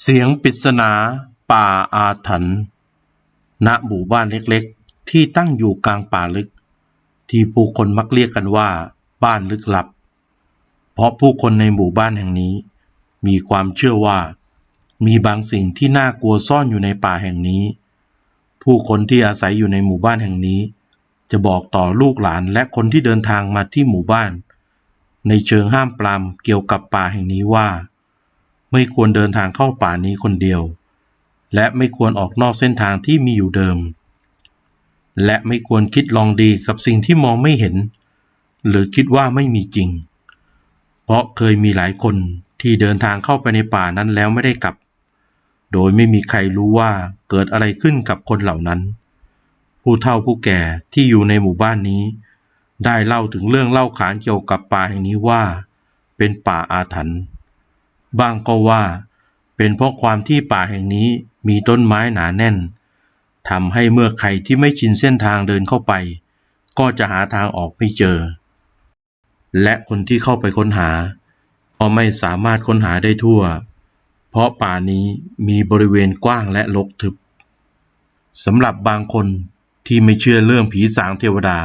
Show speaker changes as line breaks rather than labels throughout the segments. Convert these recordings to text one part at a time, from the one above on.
เสียงปริศนาป่าอาถรรพ์ ณ หมู่บ้านเล็กๆ ที่ตั้งอยู่กลางป่าลึก ที่ผู้คนมักเรียกกันว่า บ้านลึกลับ เพราะผู้คนในหมู่บ้านแห่งนี้ มีความเชื่อว่า มีบางสิ่งที่น่ากลัวซ่อนอยู่ในป่าแห่งนี้ ผู้คนที่อาศัยอยู่ในหมู่บ้านแห่งนี้ จะบอกต่อลูกหลานและคนที่เดินทางมาที่หมู่บ้าน ในเชิงห้ามปรามเกี่ยวกับป่าแห่งนี้ว่า ไม่ควรเดินทางเข้าป่านี้คนเดียว และไม่ควรออกนอกเส้นทางที่มีอยู่เดิม และไม่ควรคิดลองดีกับสิ่งที่มองไม่เห็น หรือคิดว่าไม่มีจริง เพราะเคยมีหลายคนที่เดินทางเข้าไปในป่านั้นแล้วไม่ได้กลับ โดยไม่มีใครรู้ว่าเกิดอะไรขึ้นกับคนเหล่านั้น ผู้เฒ่าผู้แก่ที่อยู่ในหมู่บ้านนี้ ได้เล่าถึงเรื่องเล่าขานเกี่ยวกับป่าแห่งนี้ว่า เป็นป่าอาถรรพ์บ้างก็ว่า เป็นเพราะความที่ป่าแห่งนี้มีต้นไม้หนาแน่นทำให้เมื่อใครที่ไม่ชินเส้นทางเดินเข้าไป ก็จะหาทางออกไม่เจอ และคนที่เข้าไปค้นหา ก็ไม่สามารถค้นหาได้ทั่ว เพราะป่านี้มีบริเวณกว้างและรกทึบสำหรับบางคน ที่ไม่เชื่อเรื่องผีสางเทวดา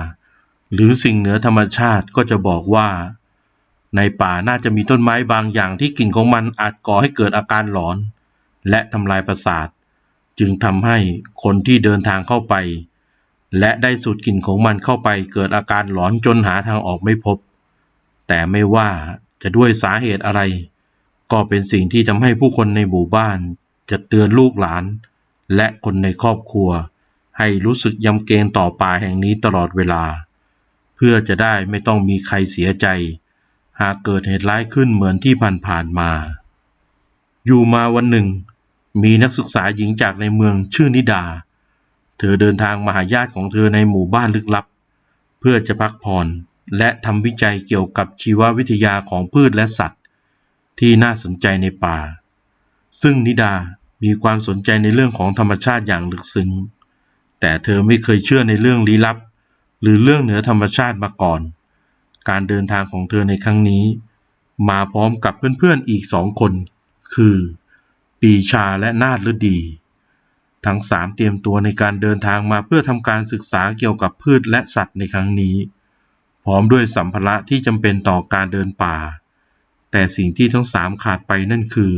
หรือสิ่งเหนือธรรมชาติก็จะบอกว่า ในป่าน่าจะมีต้นไม้บางอย่างที่กลิ่นของมันอาจก่อให้เกิดอาการหลอน และทำลายประสาท จึงทำให้คนที่เดินทางเข้าไป และได้สูดกลิ่นของมันเข้าไปเกิดอาการหลอนจนหาทางออกไม่พบ แต่ไม่ว่าจะด้วยสาเหตุอะไร ก็เป็นสิ่งที่ทำให้ผู้คนในหมู่บ้านจะเตือนลูกหลาน และคนในครอบครัว ให้รู้สึกยำเกรงต่อป่าแห่งนี้ตลอดเวลา เพื่อจะได้ไม่ต้องมีใครเสียใจ หากเกิดเหตุร้ายขึ้นเหมือนที่ผ่านๆมา อยู่มาวันหนึ่ง มีนักศึกษาหญิงจากในเมืองชื่อนิดา เธอเดินทางมาหาญาติของเธอในหมู่บ้านลึกลับ เพื่อจะพักผ่อนและทำวิจัยเกี่ยวกับชีววิทยาของพืชและสัตว์ ที่น่าสนใจในป่า ซึ่งนิดามีความสนใจในเรื่องของธรรมชาติอย่างลึกซึ้ง แต่เธอไม่เคยเชื่อในเรื่องลี้ลับ หรือเรื่องเหนือธรรมชาติมาก่อน การเดินทางของเธอในครั้งนี้ มาพร้อมกับเพื่อนๆอีกสองคน คือ ปีชาและนาฏฤดี ทั้งสามเตรียมตัวในการเดินทางมาเพื่อทำการศึกษาเกี่ยวกับพืชและสัตว์ในครั้งนี้ พร้อมด้วยสัมภาระที่จำเป็นต่อการเดินป่า แต่สิ่งที่ทั้งสามขาดไปนั่นคือ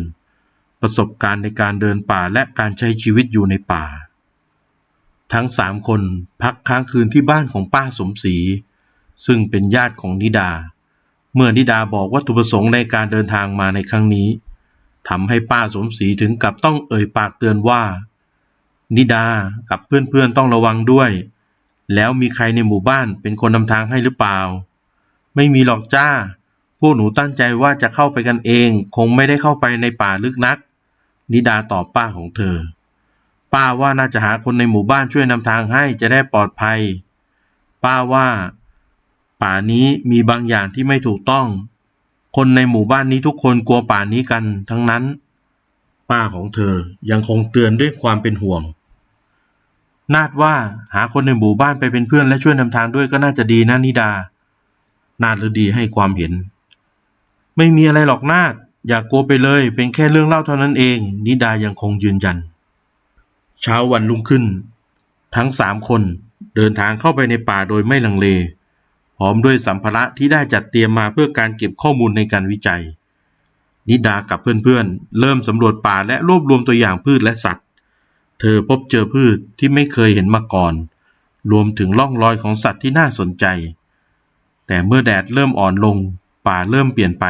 ประสบการณ์ในการเดินป่าและการใช้ชีวิตอยู่ในป่า ทั้งสามคนพักค้างคืนที่บ้านของป้าสมศรีซึ่งเป็นญาติของนิดา เมื่อนิดาบอกวัตถุประสงค์ในการเดินทางมาในครั้งนี้ทำให้ป้าสมศรีถึงกับต้องเอ่ยปากเตือนว่า นิดากับเพื่อนๆต้องระวังด้วย แล้วมีใครในหมู่บ้านเป็นคนนำทางให้หรือเปล่า ไม่มีหรอกจ้า พวกหนูตั้งใจว่าจะเข้าไปกันเอง คงไม่ได้เข้าไปในป่าลึกนัก นิดาตอบป้าของเธอ ป้าว่าน่าจะหาคนในหมู่บ้านช่วยนำทางให้จะได้ปลอดภัย ป้าว่า ป่านี้มีบางอย่างที่ไม่ถูกต้อง คนในหมู่บ้านนี้ทุกคนกลัวป่านี้กันทั้งนั้น ป้าของเธอยังคงเตือนด้วยความเป็นห่วง นาดว่าหาคนในหมู่บ้านไปเป็นเพื่อนและช่วยนำทางด้วยก็น่าจะดีนะนิดา นาดฤดีให้ความเห็น ไม่มีอะไรหรอกนาดอย่ากกลัวไปเลย เป็นแค่เรื่องเล่าเท่านั้นเอง นิดายังคงยืนยัน เช้าวันรุ่งขึ้น ทั้งสามคนเดินทางเข้าไปในป่าโดยไม่ลังเล พร้อมด้วยสัมภาระที่ได้จัดเตรียมมาเพื่อการเก็บข้อมูลในการวิจัย นิดากับเพื่อนๆ เริ่มสำรวจป่าและรวบรวมตัวอย่างพืชและสัตว์ เธอพบเจอพืชที่ไม่เคยเห็นมาก่อน รวมถึงร่องรอยของสัตว์ที่น่าสนใจ แต่เมื่อแดดเริ่มอ่อนลง ป่าเริ่มเปลี่ยนไป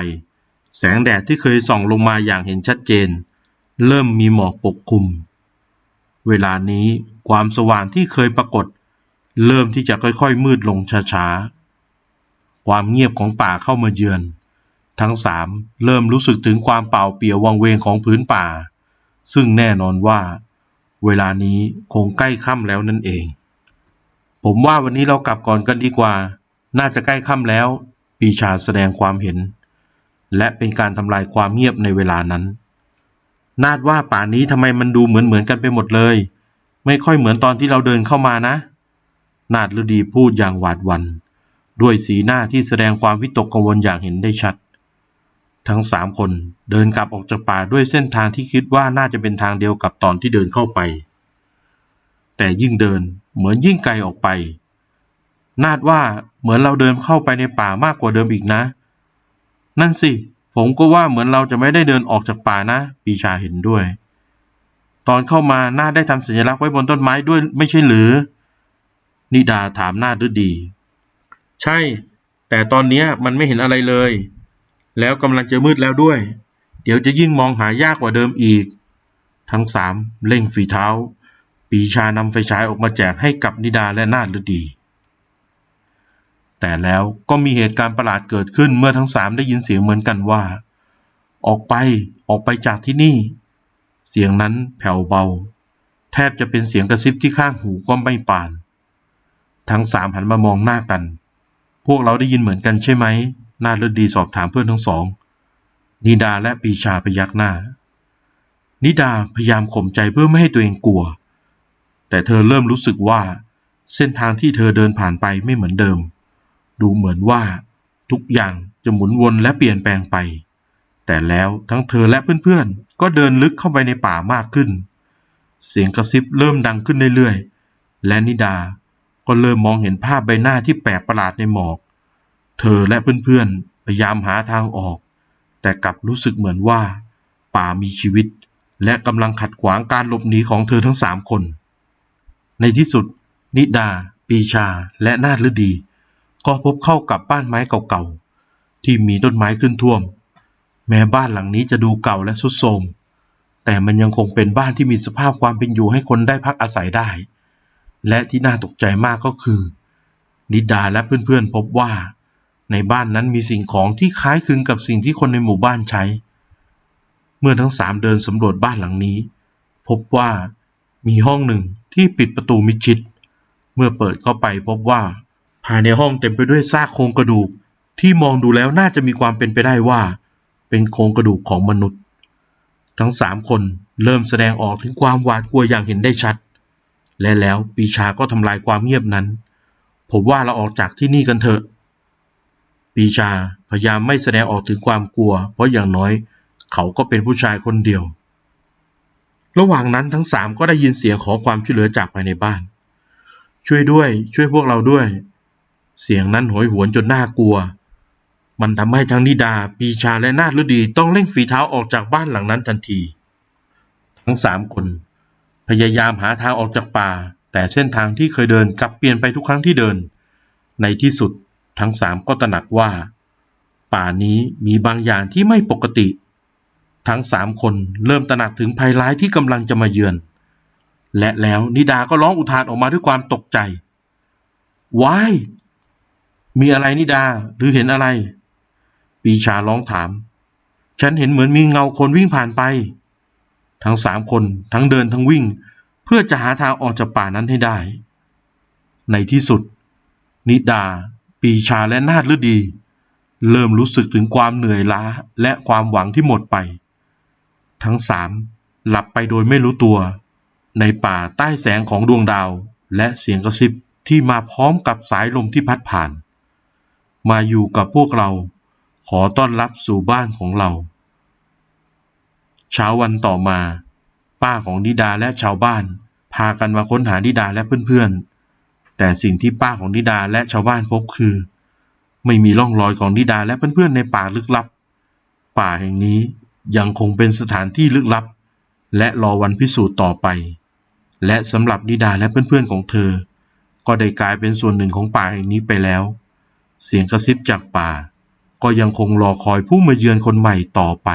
แสงแดดที่เคยส่องลงมาอย่างเห็นชัดเจน เริ่มมีหมอกปกคลุม เวลานี้ความสว่างที่เคยปรากฏ เริ่มที่จะค่อยๆ มืดลงช้าๆ ความเงียบของป่าเข้ามาเยือน ทั้งสามเริ่มรู้สึกถึงความเปล่าเปลี่ยววังเวงของพื้นป่า ซึ่งแน่นอนว่า เวลานี้คงใกล้ค่ำแล้วนั่นเอง ผมว่าวันนี้เรากลับก่อนกันดีกว่า น่าจะใกล้ค่ำแล้ว ปีชาแสดงความเห็น และเป็นการทำลายความเงียบในเวลานั้น นาดว่าป่านี้ทำไมมันดูเหมือนเหมือนกันไปหมดเลย ไม่ค่อยเหมือนตอนที่เราเดินเข้ามานะ นาดฤดีพูดอย่างหวาดหวัน ด้วยสีหน้าที่แสดงความวิตกกังวลอย่างเห็นได้ชัด ทั้งสามคนเดินกลับออกจากป่าด้วยเส้นทางที่คิดว่าน่าจะเป็นทางเดียวกับตอนที่เดินเข้าไป แต่ยิ่งเดินเหมือนยิ่งไกลออกไป นาดว่าเหมือนเราเดินเข้าไปในป่ามากกว่าเดิมอีกนะ นั่นสิ ผมก็ว่าเหมือนเราจะไม่ได้เดินออกจากป่านะ ปีชาเห็นด้วย ตอนเข้ามานาได้ทำสัญลักษณ์ไว้บนต้นไม้ด้วยไม่ใช่หรือ นิดาถามนาดด้วยดี ใช่ แต่ตอนเนี้ยมันไม่เห็นอะไรเลย แล้วกำลังจะมืดแล้วด้วย เดี๋ยวจะยิ่งมองหายากกว่าเดิมอีก ทั้งสามเร่งฝีเท้า ปีชานำไฟฉายออกมาแจกให้กับนิดาและนาดฤดี แต่แล้วก็มีเหตุการณ์ประหลาดเกิดขึ้นเมื่อทั้งสามได้ยินเสียงเหมือนกันว่า ออกไปออกไปจากที่นี่ เสียงนั้นแผ่วเบา แทบจะเป็นเสียงกระซิบที่ข้างหูก็ไม่ปาน ทั้งสามหันมามองหน้ากัน พวกเราได้ยินเหมือนกันใช่ไหมนาดฤดีสอบถามเพื่อนทั้งสอง นิดาและปีชาพยักหน้า นิดาพยายามข่มใจเพื่อไม่ให้ตัวเองกลัว แต่เธอเริ่มรู้สึกว่า เส้นทางที่เธอเดินผ่านไปไม่เหมือนเดิม ดูเหมือนว่าทุกอย่างจะหมุนวนและเปลี่ยนแปลงไป แต่แล้วทั้งเธอและเพื่อนๆ ก็เดินลึกเข้าไปในป่ามากขึ้น เสียงกระซิบเริ่มดังขึ้นเรื่อยๆ และนิดาก็เริ่มมองเห็นภาพใบหน้าที่แปลกประหลาดในหมอก เธอและเพื่อนๆ พยายามหาทางออก แต่กลับรู้สึกเหมือนว่า ป่ามีชีวิต และกำลังขัดขวางการหลบหนีของเธอทั้งสามคน ในที่สุด นิดา ปีชา และนาดฤดี ก็พบเข้ากับบ้านไม้เก่าๆ ที่มีต้นไม้ขึ้นท่วม แม้บ้านหลังนี้จะดูเก่าและทรุดโทรม แต่มันยังคงเป็นบ้านที่มีสภาพความเป็นอยู่ให้คนได้พักอาศัยได้ และที่น่าตกใจมากก็คือ นิดาและเพื่อนๆพบว่า ในบ้านนั้นมีสิ่งของที่คล้ายคลึงกับสิ่งที่คนในหมู่บ้านใช้ เมื่อทั้งสามเดินสำรวจบ้านหลังนี้ พบว่ามีห้องหนึ่งที่ปิดประตูมิดชิด เมื่อเปิดเข้าไปพบว่า ภายในห้องเต็มไปด้วยซากโครงกระดูกที่มองดูแล้วน่าจะมีความเป็นไปได้ว่า เป็นโครงกระดูกของมนุษย์ ทั้งสามคนเริ่มแสดงออกถึงความหวาดกลัวอย่างเห็นได้ชัด และแล้วปีชาก็ทำลายความเงียบนั้น ผมว่าเราออกจากที่นี่กันเถอะ ปีชาพยายามไม่แสดงออกถึงความกลัว เพราะอย่างน้อย เขาก็เป็นผู้ชายคนเดียว ระหว่างนั้นทั้งสามก็ได้ยินเสียงขอความช่วยเหลือจากภายในบ้าน ช่วยด้วย ช่วยพวกเราด้วย เสียงนั้นโหยหวนจนน่ากลัว มันทำให้ทั้งนิดา ปีชาและนาฤดีต้องเร่งฝีเท้าออกจากบ้านหลังนั้นทันที ทั้งสามคน พยายามหาทางออกจากป่า แต่เส้นทางที่เคยเดินกลับเปลี่ยนไปทุกครั้งที่เดิน ในที่สุดทั้งสามก็ตระหนักว่า ป่านี้มีบางอย่างที่ไม่ปกติ ทั้งสามคนเริ่มตระหนักถึงภัยร้ายที่กำลังจะมาเยือน และแล้วนิดาก็ร้องอุทานออกมาด้วยความตกใจ ว้าย มีอะไรนิดา หรือเห็นอะไร ปีชาร้องถาม ฉันเห็นเหมือนมีเงาคนวิ่งผ่านไป ทั้งสามคนทั้งเดินทั้งวิ่ง เพื่อจะหาทางออกจากป่านั้นให้ได้ ในที่สุด นิดา ปีชาและนาฏฤดี เริ่มรู้สึกถึงความเหนื่อยล้าและความหวังที่หมดไป ทั้งสามหลับไปโดยไม่รู้ตัว ในป่าใต้แสงของดวงดาวและเสียงกระซิบที่มาพร้อมกับสายลมที่พัดผ่าน มาอยู่กับพวกเรา ขอต้อนรับสู่บ้านของเรา เช้าวันต่อมา ป้าของนิดาและชาวบ้าน พากันมาค้นหานิดาและเพื่อนๆ แต่สิ่งที่ป้าของนิดาและชาวบ้านพบคือ ไม่มีร่องรอยของนิดาและเพื่อนๆในป่าลึกลับ ป่าแห่งนี้ยังคงเป็นสถานที่ลึกลับ และรอวันพิสูจน์ต่อไป และสำหรับนิดาและเพื่อนๆของเธอ ก็ได้กลายเป็นส่วนหนึ่งของป่าแห่งนี้ไปแล้ว เสียงกระซิบจากป่าก็ยังคงรอคอยผู้มาเยือนคนใหม่ต่อไป